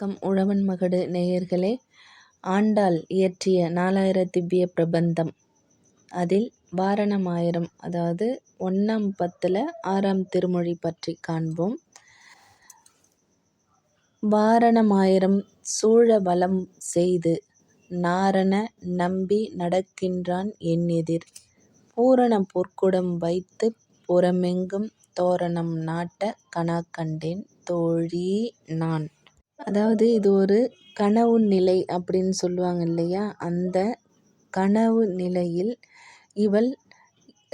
வணக்கம் உழவன் மகடு நேயர்களே. ஆண்டாள் இயற்றிய நாலாயிர திவ்ய பிரபந்தம். அதில் வாரணமாயிரம் அதாவது ஒன்றாம் பத்தில் ஆறாம் திருமொழி பற்றி காண்போம். வாரணமாயிரம் சூழ வலம் செய்து நாரண நம்பி நடக்கின்றான் என் பூரண பொற்குடம் வைத்து புறமெங்கும் தோரணம் நாட்ட கனா கண்டேன் தோழி நான். அதாவது இது ஒரு கனவு நிலை அப்படின்னு சொல்லுவாங்க இல்லையா? அந்த கனவு நிலையில் இவள்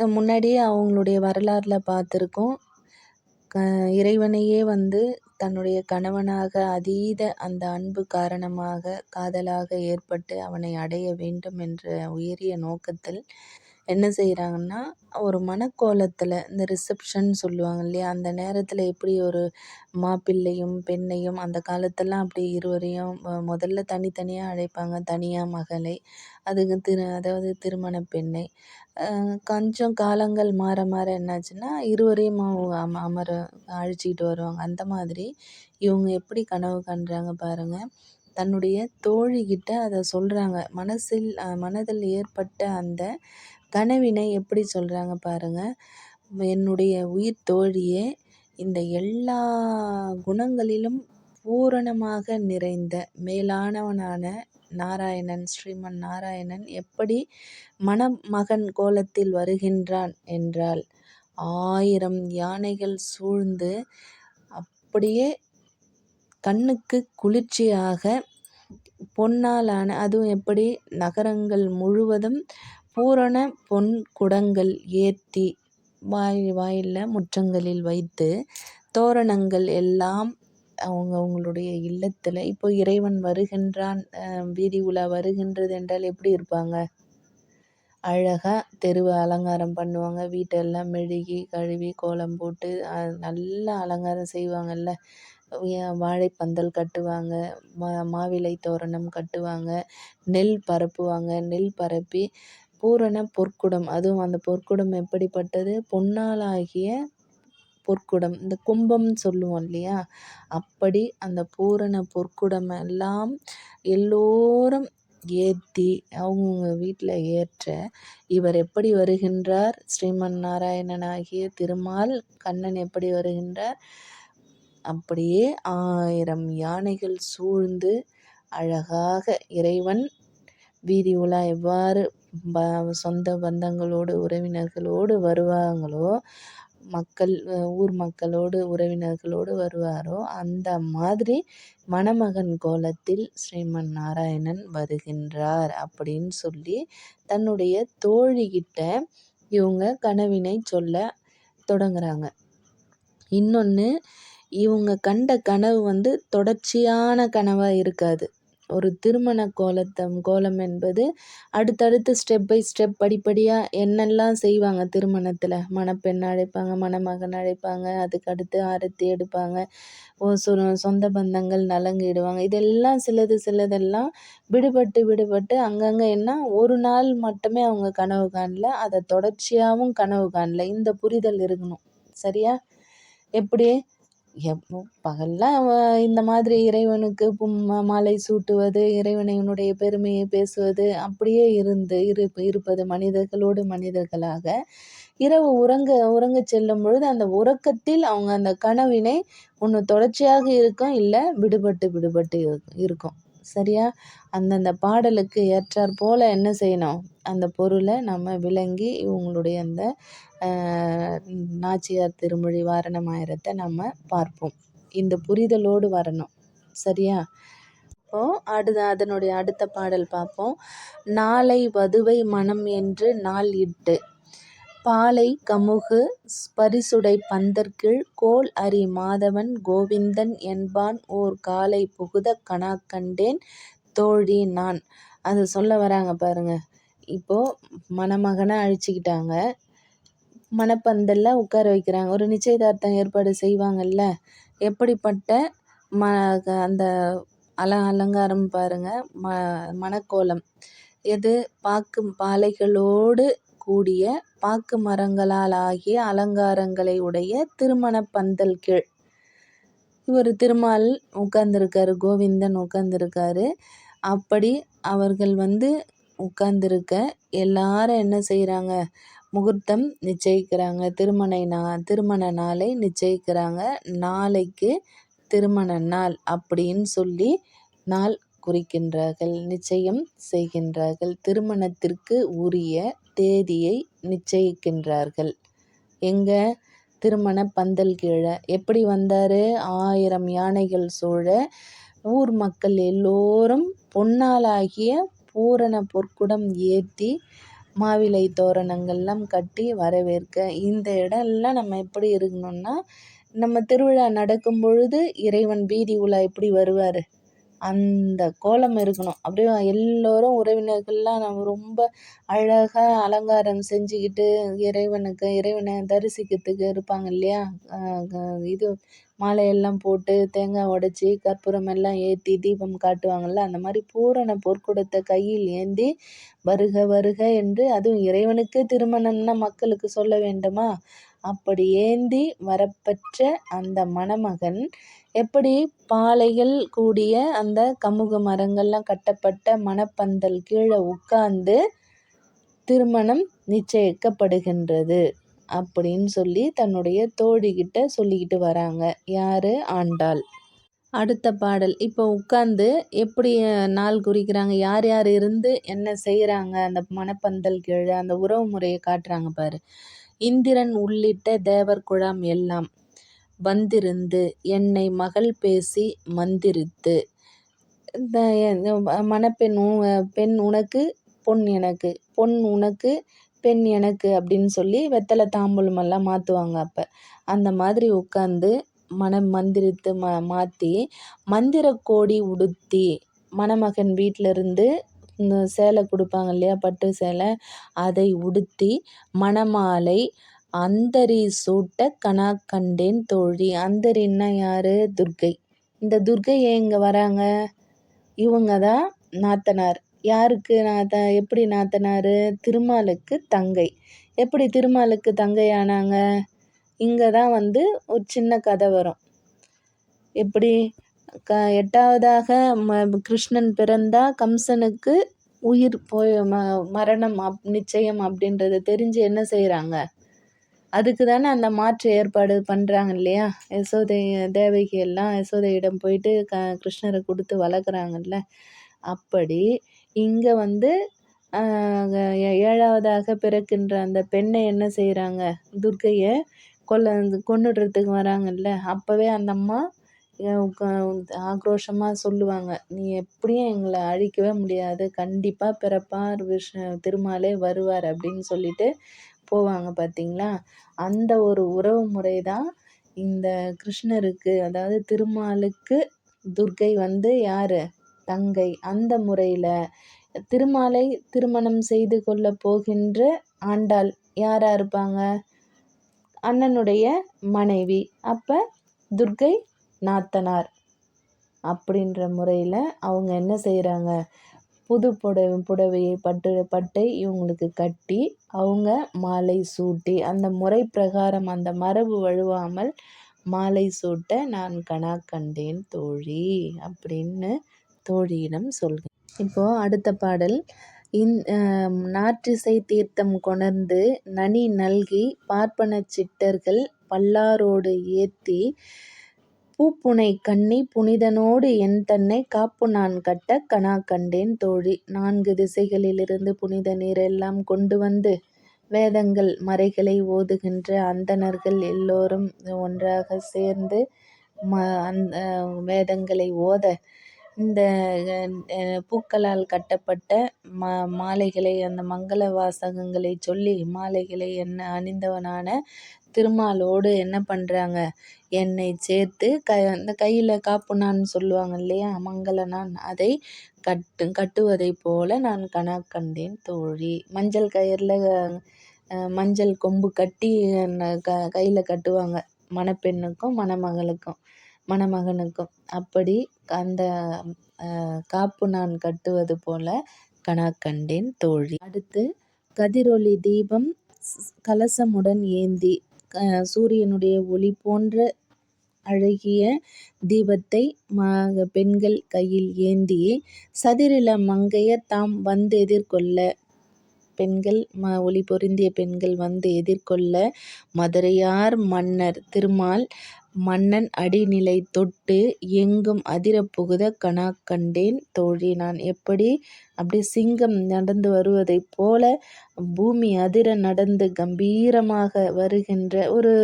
முன்னாடியே அவங்களுடைய வரலாறில் பார்த்துருக்கோம். க இறைவனையே வந்து தன்னுடைய கணவனாக அதீத அந்த அன்பு காரணமாக காதலாக ஏற்பட்டு அவனை அடைய வேண்டும் என்ற உயரிய நோக்கத்தில் என்ன செய்கிறாங்கன்னா ஒரு மணக்கோலத்தில் இந்த ரிசப்ஷன் சொல்லுவாங்க இல்லையா அந்த நேரத்தில் எப்படி ஒரு மாப்பிள்ளையும் பெண்ணையும் அந்த காலத்தெல்லாம் அப்படி இருவரையும் முதல்ல தனித்தனியாக அழைப்பாங்க. தனியாக மகளை அதுக்கு திரு அதாவது திருமண பெண்ணை. கொஞ்சம் காலங்கள் மாற மாற என்னாச்சுன்னா இருவரையும் அம அமர அழைச்சிக்கிட்டு வருவாங்க. அந்த மாதிரி இவங்க எப்படி கனவு காண்றாங்க பாருங்கள் தன்னுடைய தோழிக்கிட்ட அதை சொல்கிறாங்க மனசில் மனதில் ஏற்பட்ட அந்த கனவினை எப்படி சொல்கிறாங்க பாருங்கள் என்னுடைய உயிர் தோழியே இந்த எல்லா குணங்களிலும் பூரணமாக நிறைந்த மேலானவனான நாராயணன் ஸ்ரீமன் நாராயணன் எப்படி மணமகன் கோலத்தில் வருகின்றான் என்றால் ஆயிரம் யானைகள் சூழ்ந்து அப்படியே கண்ணுக்கு குளிர்ச்சியாக பொன்னாலான அதுவும் எப்படி நகரங்கள் முழுவதும் பூரண பொன் குடங்கள் ஏற்றி வாய் வாயிலில் முற்றங்களில் வைத்து தோரணங்கள் எல்லாம் அவங்க அவங்களுடைய இல்லத்தில். இப்போ இறைவன் வருகின்றான் வீதி உலா வருகின்றது என்றால் எப்படி இருப்பாங்க? அழகாக தெருவை அலங்காரம் பண்ணுவாங்க. வீட்டெல்லாம் மெழுகி கழுவி கோலம் போட்டு நல்லா அலங்காரம் செய்வாங்கல்ல. வாழைப்பந்தல் கட்டுவாங்க மா மாவிலை தோரணம் கட்டுவாங்க நெல் பரப்புவாங்க. நெல் பரப்பி பூரண பொற்குடம். அதுவும் அந்த பொற்குடம் எப்படிப்பட்டது? பொன்னாலாகிய பொற்குடம். இந்த கும்பம்னு சொல்லுவோம் இல்லையா? அப்படி அந்த பூரண பொற்குடம் எல்லாம் எல்லோரும் ஏற்றி அவங்கவுங்க வீட்டில் ஏற்ற இவர் எப்படி வருகின்றார்? ஸ்ரீமன் நாராயணனாகிய திருமால் கண்ணன் எப்படி வருகின்றார்? அப்படியே ஆயிரம் யானைகள் சூழ்ந்து அழகாக இறைவன் வீதி உலா எவ்வாறு சொந்த பந்தங்களோடு உறவினர்களோடு வருவாங்களோ மக்கள் ஊர் மக்களோடு உறவினர்களோடு வருவாரோ அந்த மாதிரி மணமகன் கோலத்தில் ஸ்ரீமன் நாராயணன் வருகின்றார் அப்படின்னு சொல்லி தன்னுடைய தோழிகிட்ட இவங்க கனவினை சொல்ல தொடங்குறாங்க. இன்னொன்று இவங்க கண்ட கனவு வந்து தொடர்ச்சியான கனவாக இருக்காது. ஒரு திருமண கோலத்தம் கோலம் என்பது அடுத்தடுத்து ஸ்டெப் பை ஸ்டெப் படிப்படியாக என்னெல்லாம் செய்வாங்க திருமணத்தில். மணப்பெண் அழைப்பாங்க மணமகன் அழைப்பாங்க அதுக்கு அடுத்து ஆரத்தி எடுப்பாங்க சொந்த பந்தங்கள் நலங்கிடுவாங்க இதெல்லாம் சிலது சிலதெல்லாம் விடுபட்டு விடுபட்டு அங்கங்கே என்ன ஒரு நாள் மட்டுமே அவங்க கனவு காணல அதை தொடர்ச்சியாகவும் கனவு காணல. இந்த புரிதல் இருக்கணும். சரியா? எப்படி? எப்போ பகலில் இந்த மாதிரி இறைவனுக்கு மாலை சூட்டுவது இறைவனினுடைய பெருமையை பேசுவது அப்படியே இருந்து இரு இருப்பது மனிதர்களோடு மனிதர்களாக இரவு உறங்க உறங்க செல்லும் பொழுது அந்த உறக்கத்தில் அவங்க அந்த கனவினை ஒன்று தொடர்ச்சியாக இருக்கும் இல்லை விடுபட்டு விடுபட்டு இருக்கும். சரியா? அந்தந்த பாடலுக்கு ஏற்றாற் போல் என்ன செய்யணும்? அந்த பொருளை நம்ம விளங்கி இவங்களுடைய அந்த நாச்சியார் திருமொழி வாரணமாயிரத்தை நம்ம பார்ப்போம். இந்த புரிதலோடு வரணும். சரியா? இப்போது அடுத்த அதனுடைய அடுத்த பாடல் பார்ப்போம். நாளை வதுவை மனம் என்று நாள் இட்டு பாலை கமுகு பரிசுடை பந்தற்கீழ் கோல் அரி மாதவன் கோவிந்தன் என்பான் ஓர் காலை புகுத கணா கண்டேன் தோழி நான். அது சொல்ல வராங்க பாருங்க. இப்போது மணமகனை அழிச்சிக்கிட்டாங்க. மணப்பந்தலில் உட்கார வைக்கிறாங்க. ஒரு நிச்சயதார்த்தம் ஏற்பாடு செய்வாங்கல்ல? எப்படிப்பட்ட ம அந்த அல அலங்காரம் பாருங்கள் ம மணக்கோலம். எது? பாக்கு பாலைகளோடு கூடிய பாக்கு மரங்களால் ஆகிய அலங்காரங்களை உடைய திருமண பந்தல் கீழ். இவர் திருமால் உட்கார்ந்துருக்காரு கோவிந்தன் உட்கார்ந்துருக்காரு. அப்படி அவர்கள் வந்து உட்கார்ந்துருக்க எல்லாரும் என்ன செய்கிறாங்க முகூர்த்தம் நிச்சயிக்கிறாங்க. திருமண நா திருமண நாளை நிச்சயிக்கிறாங்க. நாளைக்கு திருமண நாள் அப்படின்னு சொல்லி நாள் குறிக்கின்றார்கள் நிச்சயம் செய்கின்றார்கள். திருமணத்திற்கு உரிய தேதியை நிச்சயிக்கின்றார்கள். எங்க? திருமண பந்தல் கீழே. எப்படி வந்தார்? ஆயிரம் யானைகள் சூழ ஊர் மக்கள் எல்லோரும் பொன்னாலாகிய பூரண பொற்குடம் ஏற்றி மாவிலை தோரணங்கள்லாம் கட்டி வரவேற்க. இந்த இடம்லாம் நம்ம எப்படி இருக்கணும்னா நம்ம திருவிழா நடக்கும் பொழுது இறைவன் வீதி உலா எப்படி வருவார்? அந்த கோலம் இருக்கணும். அப்படியே எல்லோரும் உறவினர்கள்லாம் நம்ம ரொம்ப அழகாக அலங்காரம் செஞ்சுக்கிட்டு இறைவனுக்கு இறைவனை தரிசிக்கிறதுக்கு இருப்பாங்க இல்லையா? இது மாலையெல்லாம் போட்டு தேங்காய் உடச்சி கற்பூரம் எல்லாம் ஏற்றி தீபம் காட்டுவாங்கள்ல அந்த மாதிரி பூரண பொற்குடத்தை கையில் ஏந்தி வருக வருக என்று அதுவும் இறைவனுக்கு திருமணம்னா மக்களுக்கு சொல்ல வேண்டுமா? அப்படி ஏந்தி வரப்பெற்ற அந்த மணமகன் எப்படி பாலைகள் கூடிய அந்த கமுக மரங்கள்லாம் கட்டப்பட்ட மணப்பந்தல் கீழே உட்கார்ந்து திருமணம் நிச்சயிக்கப்படுகின்றது. அப்படின்னு சொல்லி தன்னுடைய தோழிகிட்ட சொல்லிக்கிட்டு வராங்க. யாரு? ஆண்டாள். அடுத்த பாடல். இப்போ உட்காந்து எப்படி நாள் குறிக்கிறாங்க? யார் யார் இருந்து என்ன செய்கிறாங்க அந்த மணப்பந்தல் கீழே அந்த உறவு முறையை காட்டுறாங்க பாரு. இந்திரன் உள்ளிட்ட தேவர் குழாம் எல்லாம் வந்திருந்து என்னை மகள் பேசி மந்திரித்து. மணப்பெண் பெண் உனக்கு பொன் எனக்கு. பொன் உனக்கு பெண் எனக்கு அப்படின்னு சொல்லி வெத்தலை தாம்பூலம் எல்லாம் மாற்றுவாங்க அப்போ. அந்த மாதிரி உட்காந்து மனம் மந்திரித்து ம மாற்றி மந்திர கோடி உடுத்தி மணமகன் வீட்டிலருந்து இந்த சேலை கொடுப்பாங்க இல்லையா பட்டு சேலை அதை உடுத்தி மணமாலை அந்தரி சூட்ட கனா கண்டேன் தோழி. அந்தரின்னா யார்? துர்க்கை. இந்த துர்கை ஏன் இங்கே வராங்க? இவங்க தான் நாத்தனார். யாருக்கு நாத்த எப்படி நாத்தனார்? திருமாலுக்கு தங்கை. எப்படி திருமாலுக்கு தங்கை ஆனாங்க இங்கே தான் வந்து ஒரு சின்ன கதை வரும். எப்படி? க எட்டாவதாக ம கிருஷ்ணன் பிறந்தா கம்சனுக்கு உயிர் போய் ம மரணம் அப் நிச்சயம் அப்படின்றத தெரிஞ்சு என்ன செய்கிறாங்க அதுக்கு தானே அந்த மாற்று ஏற்பாடு பண்ணுறாங்க இல்லையா? யசோதை தேவகி எல்லாம் யசோதையிடம் போயிட்டு க கிருஷ்ணரை கொடுத்து வளர்க்குறாங்கல்ல? அப்படி இங்கே வந்து ஏழாவதாக பிறக்கின்ற அந்த பெண்ணை என்ன செய்கிறாங்க துர்க்கையை கொல்ல கொன்னுடுறதுக்கு வராங்கல்ல? அப்போவே அந்த அம்மா ஆக்ரோஷமாக சொல்லுவாங்க. நீ எப்படியும் எங்களை அழிக்கவே முடியாது. கண்டிப்பாக பிறப்பார் விஷ்ணு திருமாலே வருவார் அப்படின்னு சொல்லிட்டு போவாங்க பார்த்தீங்களா அந்த ஒரு உறவு முறை தான் இந்த கிருஷ்ணருக்கு அதாவது திருமாலுக்கு துர்க்கை வந்து யார்? தங்கை அந்த முறையில் திருமாலை திருமணம் செய்து கொள்ள போகின்ற ஆண்டாள் யாராக இருப்பாங்க? அண்ணனுடைய மனைவி. அப்போ துர்க்கை நாத்தனார் அப்படின்ற முறையில் அவங்க என்ன செய்கிறாங்க புது புடவை புடவையை பட்டு பட்டை இவங்களுக்கு கட்டி அவங்க மாலை சூட்டி அந்த முறை பிரகாரம் அந்த மரபு வழுவாமல் மாலை சூட்ட நான் கணா கண்டேன் தோழி அப்படின்னு தோழியிடம் சொல்கிறேன் இப்போது அடுத்த பாடல். இன் நாற்றிசை தீர்த்தம் கொணர்ந்து நனி நல்கி பார்ப்பன சிட்டர்கள் பல்லாரோடு ஏத்தி பூப்புனை கண்ணி புனிதனோடு என் தன்னை காப்பு நான் கட்ட கனா கண்டேன் தோழி. நான்கு திசைகளிலிருந்து புனித நீரெல்லாம் கொண்டு வந்து வேதங்கள் மறைகளை ஓதுகின்ற அந்தணர்கள் எல்லோரும் ஒன்றாக சேர்ந்து ம அந்த வேதங்களை ஓத இந்த பூக்களால் கட்டப்பட்ட மா மாலைகளை அந்த மங்கள வாசகங்களை சொல்லி மாலைகளை என்ன அணிந்தவனான திருமாலோடு என்ன பண்ணுறாங்க என்னை சேர்த்து க அந்த கையில் காப்புனான்னு சொல்லுவாங்க இல்லையா? மங்கள நான் அதை கட்டு கட்டுவதை போல நான் கனா கண்டேன் தோழி. மஞ்சள் கயிறில் மஞ்சள் கொம்பு கட்டி க கையில் கட்டுவாங்க. மணப்பெண்ணுக்கும் மணமகளுக்கும் மணமகனுக்கும். அப்படி அந்த காப்பு நான் கட்டுவது போல கனா கண்டேன் தோழி. அடுத்து கதிரொளி தீபம் கலசமுடன் ஏந்தி சூரியனுடைய ஒளி போன்ற அழகிய தீபத்தை பெண்கள் கையில் ஏந்தி சதிரில மங்கையர் தாம் வந்து எதிர்கொள்ள பெண்கள் ம ஒளி பொருந்திய பெண்கள் வந்து எதிர்கொள்ள மதுரையார் மன்னர் திருமால் மன்னன் அடிநிலை தொட்டு எங்கும் அதிரப் புகுத கனா கண்டேன் தோழி. நான் எப்படி அப்படி சிங்கம் நடந்து வருவதைப் போல பூமி அதிர நடந்து கம்பீரமாக வருகின்ற ஒரு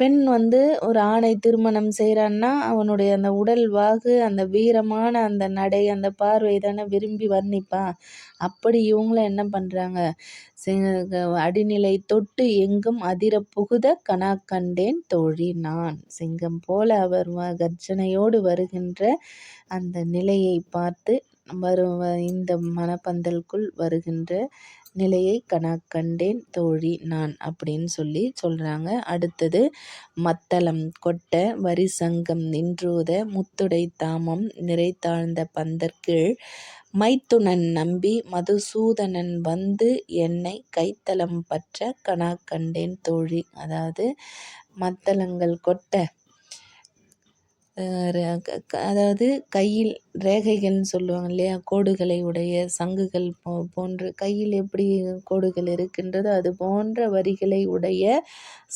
பெண் வந்து ஒரு ஆணை திருமணம் செய்கிறான்னா அவனுடைய அந்த உடல் வாகு அந்த வீரமான அந்த நடை அந்த பார்வை தானே விரும்பி வர்ணிப்பான் அப்படி இவங்களும் என்ன பண்ணுறாங்க அடிநிலை தொட்டு எங்கும் அதிர புகுத கனா கண்டேன் தோழி நான். சிங்கம் போல அவர் கர்ஜனையோடு வருகின்ற அந்த நிலையை பார்த்து வரும் இந்த மனப்பந்தலுக்குள் வருகின்ற நிலையை கண கண்டேன் தோழி நான் அப்படின்னு சொல்லி சொல்கிறாங்க அடுத்தது மத்தளம் கொட்ட வரி சங்கம் நின்றூத முத்துடை தாமம் நிறைத்தாழ்ந்த பந்தற்கீழ் மைத்துனன் நம்பி மதுசூதனன் வந்து என்னை கைத்தலம் பற்ற கனா கண்டேன் தோழி. அதாவது மத்தளங்கள் கொட்ட அதாவது கையில் ரேகைகள்னு சொல்லுவாங்க இல்லையா? கோடுகளை உடைய சங்குகள் போ போன்று கையில் எப்படி கோடுகள் இருக்கின்றதோ அது போன்ற வரிகளை உடைய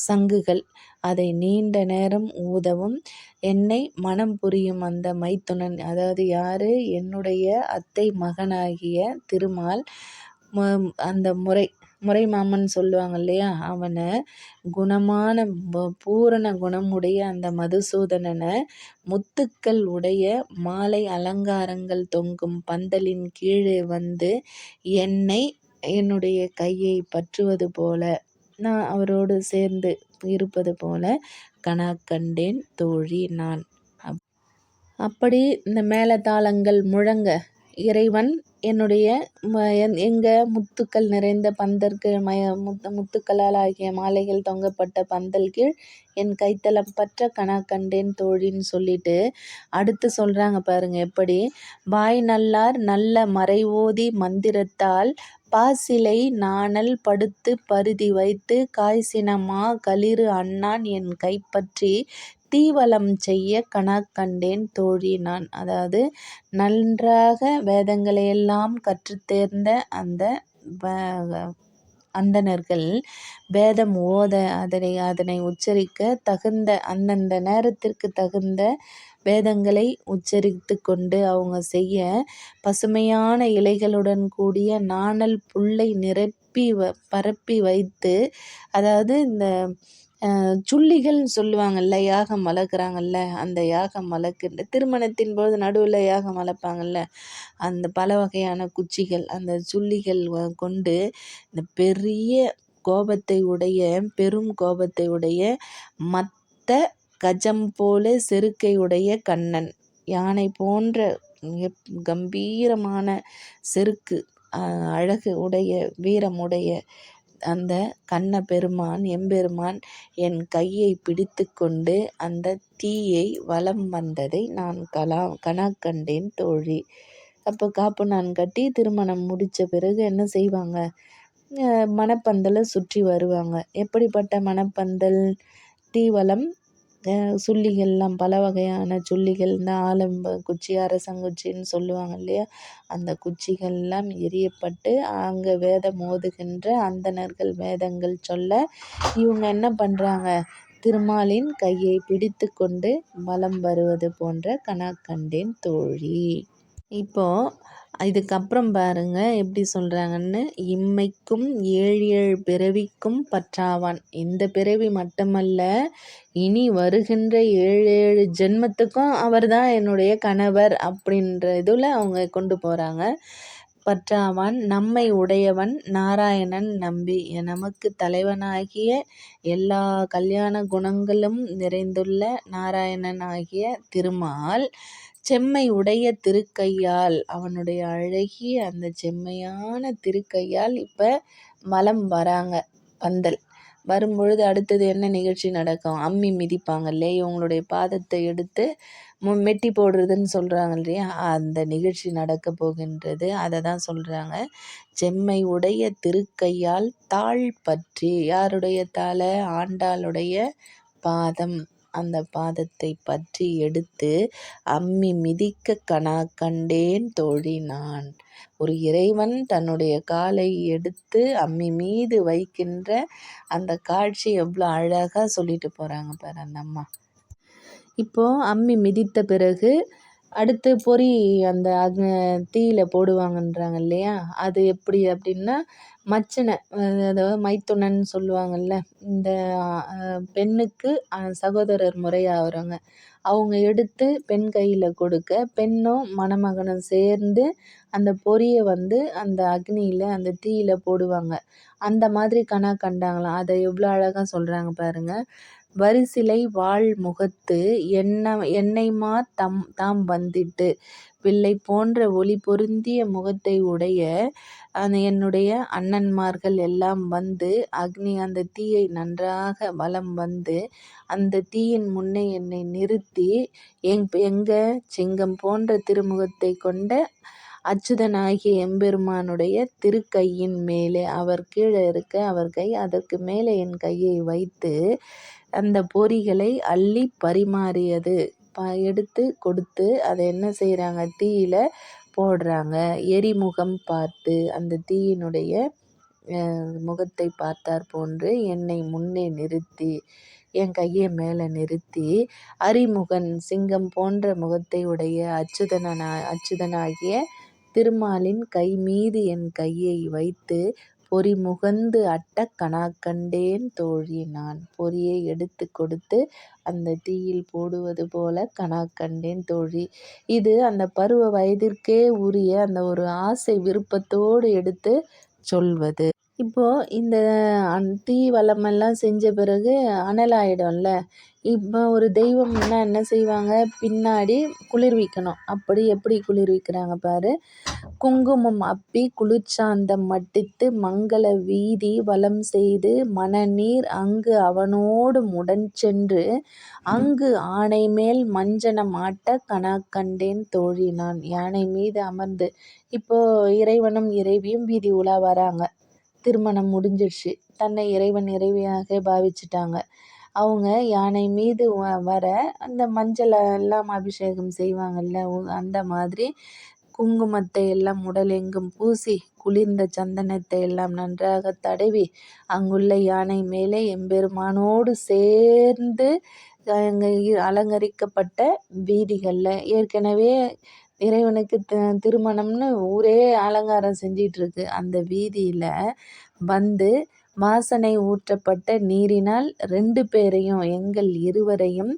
சங்குகள். அதை நீண்ட நேரம் ஊதவும். என்னை மனம் புரியும் அந்த மைத்துனன் அதாவது யார்? என்னுடைய அத்தை மகனாகிய திருமால் அந்த முறை முறை மாமன் சொல்லுவாங்க இல்லையா? அவனை குணமான பூரண குணமுடைய அந்த மதுசூதனனை முத்துக்கள் உடைய மாலை அலங்காரங்கள் தொங்கும் பந்தலின் கீழே வந்து என்னை என்னுடைய கையை பற்றுவது போல நான் அவரோடு சேர்ந்து இருப்பது போல கனா கண்டேன் தோழி நான். அப்படி இந்த மேளதாளங்கள் முழங்க இறைவன் என்னுடைய எங்க முத்துக்கள் நிறைந்த பந்தற்கீழ் மய முத்து முத்துக்களால் ஆகிய மாலைகள் தொங்கப்பட்ட பந்தல் கீழ் என் கைத்தளம் பற்ற கனா கண்டேன் தோழின்னு சொல்லிட்டு அடுத்து சொல்கிறாங்க பாருங்க எப்படி. வாய் நல்லார் நல்ல மறைவோதி மந்திரத்தால் பாசிலை நாணல் படுத்து பருதி வைத்து காய்சினமா களிறு அண்ணான் என் கைப்பற்றி தீவலம் செய்ய கணக்கண்டேன் கண்டேன் தோழி நான். அதாவது நன்றாக வேதங்களை எல்லாம் கற்றுத்தேர்ந்த அந்த அந்தணர்கள் வேதம் ஓத அதனை அதனை உச்சரிக்க தகுந்த அந்தந்த நேரத்திற்கு தகுந்த வேதங்களை உச்சரித்து கொண்டு அவங்க செய்ய பசுமையான இலைகளுடன் கூடிய நாணல் புல்லை நிரப்பி வ பரப்பி வைத்து அதாவது இந்த சுள்ளிகள்னு சொல்லுவாங்கள்ல யாகம் வளர்க்குறாங்கல்ல அந்த யாகம் வளர்க்கின்ற திருமணத்தின் போது நடுவில் யாகம் வளர்ப்பாங்கல்ல அந்த பல வகையான குச்சிகள் அந்த சுள்ளிகள் கொண்டு இந்த பெரிய கோபத்தை உடைய பெரும் கோபத்தை உடைய மத்த கஜம் போல செருக்கை உடைய கண்ணன் யானை போன்ற கம்பீரமான செருக்கு அழகு உடைய வீரமுடைய அந்த கண்ண பெருமான் எம்பெருமான் என் கையை பிடித்து கொண்டு அந்த தீயை வலம் வந்ததை நான் கலா கனா கண்டேன் தோழி. அப்போ காப்பு நான் கட்டி திருமணம் முடித்த பிறகு என்ன செய்வாங்க? மணப்பந்தலை சுற்றி வருவாங்க. எப்படிப்பட்ட மணப்பந்தல்? தீவலம் சுள்ளிகள்லாம் பல வகையான சுள்ளிகள் இந்த ஆலம்ப குச்சி அரசங்குச்சின்னு சொல்லுவாங்க இல்லையா? அந்த குச்சிகள்லாம் எரியப்பட்டு அங்கே வேதம் ஓதுகின்ற அந்தணர்கள் வேதங்கள் சொல்ல இவங்க என்ன பண்ணுறாங்க திருமாலின் கையை பிடித்து கொண்டு வலம் வருவது போன்ற கனா கண்டேன் தோழி. இப்போது இதுக்கப்புறம் பாருங்க எப்படி சொல்கிறாங்கன்னு இம்மைக்கும் ஏழு ஏழு பிறவிக்கும் பற்றாவான். இந்த பிறவி மட்டுமல்ல இனி வருகின்ற ஏழு ஏழு ஜென்மத்துக்கும் அவர் தான் என்னுடைய கணவர் அப்படின்ற இதில் அவங்க கொண்டு போகிறாங்க பற்றாவான் நம்மை உடையவன் நாராயணன் நம்பி. நமக்கு தலைவனாகிய எல்லா கல்யாண குணங்களும் நிறைந்துள்ள நாராயணன் ஆகிய திருமால் செம்மை உடைய திருக்கையால் அவனுடைய அழகிய அந்த செம்மையான திருக்கையால் இப்போ மலம் வராங்க பந்தல். வரும்பொழுது அடுத்தது என்ன நிகழ்ச்சி நடக்கும்? அம்மி மிதிப்பாங்க இல்லையா? இவங்களுடைய பாதத்தை எடுத்து மெட்டி போடுறதுன்னு சொல்கிறாங்க இல்லையா? அந்த நிகழ்ச்சி நடக்க போகின்றது. அதை தான் சொல்கிறாங்க செம்மை உடைய திருக்கையால் தாழ் பற்றி யாருடைய தாழை ஆண்டாளுடைய பாதம். அந்த பாதத்தை பற்றி எடுத்து அம்மி மிதிக்க கனா கண்டேன் தோழி நான். ஒரு இறைவன் தன்னுடைய காலை எடுத்து அம்மி மீது வைக்கின்ற அந்த காட்சி எவ்வளோ அழகாக சொல்லிட்டு போகிறாங்க பாரு அந்த அம்மா. இப்போது அம்மி மிதித்த பிறகு அடுத்து பொரி அந்த அது தீயில் போடுவாங்கன்றாங்க இல்லையா அது எப்படி அப்படின்னா மச்சினை அதாவது மைத்துனன் சொல்லுவாங்கள்ல இந்த பெண்ணுக்கு சகோதரர் முறையாகிறவங்க அவங்க எடுத்து பெண் கையில் கொடுக்க பெண்ணும் மணமகனும் சேர்ந்து அந்த பொரியை வந்து அந்த அக்னியில் அந்த தீயில் போடுவாங்க. அந்த மாதிரி கனா கண்டாங்களாம். அதை எவ்வளோ அழகாக சொல்கிறாங்க பாருங்கள் வரிசிலை வாழ் முகத்து எண்ண எண்ணெய்மாத் தம் தாம் வந்திட்டு பிள்ளை போன்ற ஒளி பொருந்திய முகத்தை உடைய அந்த என்னுடைய அண்ணன்மார்கள் எல்லாம் வந்து அக்னி அந்த தீயை நன்றாக வலம் வந்து அந்த தீயின் முன்னே என்னை நிறுத்தி எங் எங்க சிங்கம் போன்ற திருமுகத்தை கொண்ட அச்சுதனாகிய எம்பெருமானுடைய திருக்கையின் மேலே அவர் கீழே இருக்க அவர் கை அதற்கு மேலே என் கையை வைத்து அந்த பொரிகளை அள்ளி பரிமாறியது. ப எடுத்து கொடுத்து அதை என்ன செய்கிறாங்க தீயில் போடுறாங்க. எரிமுகம் பார்த்து அந்த தீயினுடைய முகத்தை பார்த்தார் போன்று என்னை முன்னே நிறுத்தி என் கையை மேலே நிறுத்தி அரிமுகன் சிங்கம் போன்ற முகத்தை உடைய அச்சுதனா அச்சுதனாகிய திருமாலின் கை மீது என் கையை வைத்து பொறி முகந்து அட்ட கணாக்கண்டேன் தோழி நான். பொரியை எடுத்து கொடுத்து அந்த தீயில் போடுவது போல கணாக்கண்டேன் தோழி. இது அந்த பருவ வயதிற்கே உரிய அந்த ஒரு ஆசை விருப்பத்தோடு எடுத்து சொல்வது. இப்போது இந்த தீ வளமெல்லாம் செஞ்ச பிறகு அனலாயிடும்ல. இப்போ ஒரு தெய்வம்னா என்ன செய்வாங்க? பின்னாடி குளிர்விக்கணும் அப்படி எப்படி குளிர்விக்கிறாங்க பாரு? குங்குமம் அப்பி குளிர்ச்சாந்தம் மட்டித்து மங்கள வீதி வலம் செய்து மணநீர் அங்கு அவனோடு முடன் சென்று அங்கு ஆணை மேல் மஞ்சனம் ஆட்ட கனா கண்டேன் தோழி நான். யானை மீது அமர்ந்து. இப்போ இறைவனும் இறைவியும் வீதி உலா வராங்க. திருமணம் முடிஞ்சிடுச்சு. தன்னை இறைவன் இறைவியாக பாவிச்சிட்டாங்க. அவங்க யானை மீது வர அந்த மஞ்சளை எல்லாம் அபிஷேகம் செய்வாங்கல்ல அந்த மாதிரி குங்குமத்தை எல்லாம் உடலெங்கும் பூசி குளிர்ந்த சந்தனத்தை எல்லாம் நன்றாக தடவி அங்குள்ள யானை மேலே எம்பெருமானோடு சேர்ந்து அலங்கரிக்கப்பட்ட வீதிகளில் ஏற்கனவே இறைவனுக்கு த திருமணம்னு ஊரே அலங்காரம் செஞ்சிகிட்ருக்கு அந்த வீதியில் வந்து வாசனை ஊற்றப்பட்ட நீரினால் ரெண்டு பேரையும் எங்கள் இருவரையும்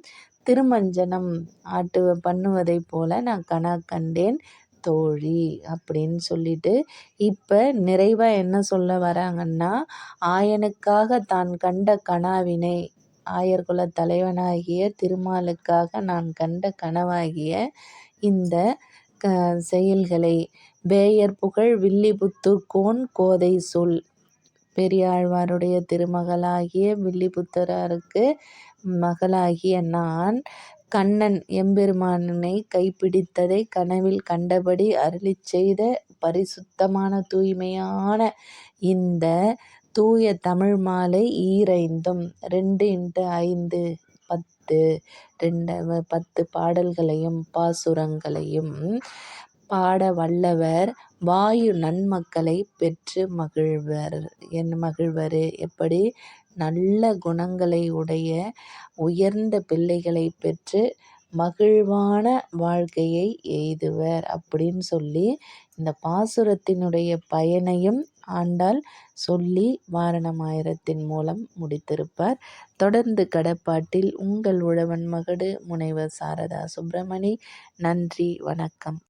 திருமஞ்சனம் ஆட்டு பண்ணுவதைப் போல நான் கனா கண்டேன் தோழி அப்படின்னு சொல்லிட்டு. இப்போ நிறைவாக என்ன சொல்ல வராங்கன்னா ஆயனுக்காக தான் கண்ட கனாவினை ஆயர்குல தலைவனாகிய திருமாலுக்காக நான் கண்ட கனவாகிய இந்த செயல்களை பேயர் புகழ் வில்லிபுத்தூர்கோன் கோதை சொல். பெரியாழ்வாருடைய திருமகளாகிய வில்லிபுத்தராருக்கு மகளாகிய நான் கண்ணன் எம்பெருமானை கைப்பிடித்ததை கனவில் கண்டபடி அருளிச் செய்த பரிசுத்தமான தூய்மையான இந்த தூய தமிழ் மாலை ஈரைந்தும். ரெண்டு இன்ட்டு ஐந்து. பத்து ரெண்டு பத்து பாடல்களையும் பாசுரங்களையும் பாட வல்லவர் வாயு நன்மக்களை பெற்று மகிழ்வர். என் மகிழ்வர் எப்படி நல்ல குணங்களை உடைய உயர்ந்த பிள்ளைகளை பெற்று மகிழ்வான வாழ்க்கையை எய்துவர் அப்படின்னு சொல்லி இந்த பாசுரத்தினுடைய பயனையும் ஆண்டாள் சொல்லி வாரணமாயிரத்தின் மூலம் முடித்திருப்பார். தொடர்ந்து கடப்பாட்டில் உங்கள் உழவன் மகடு முனைவர் சாரதா சுப்பிரமணி. நன்றி வணக்கம்.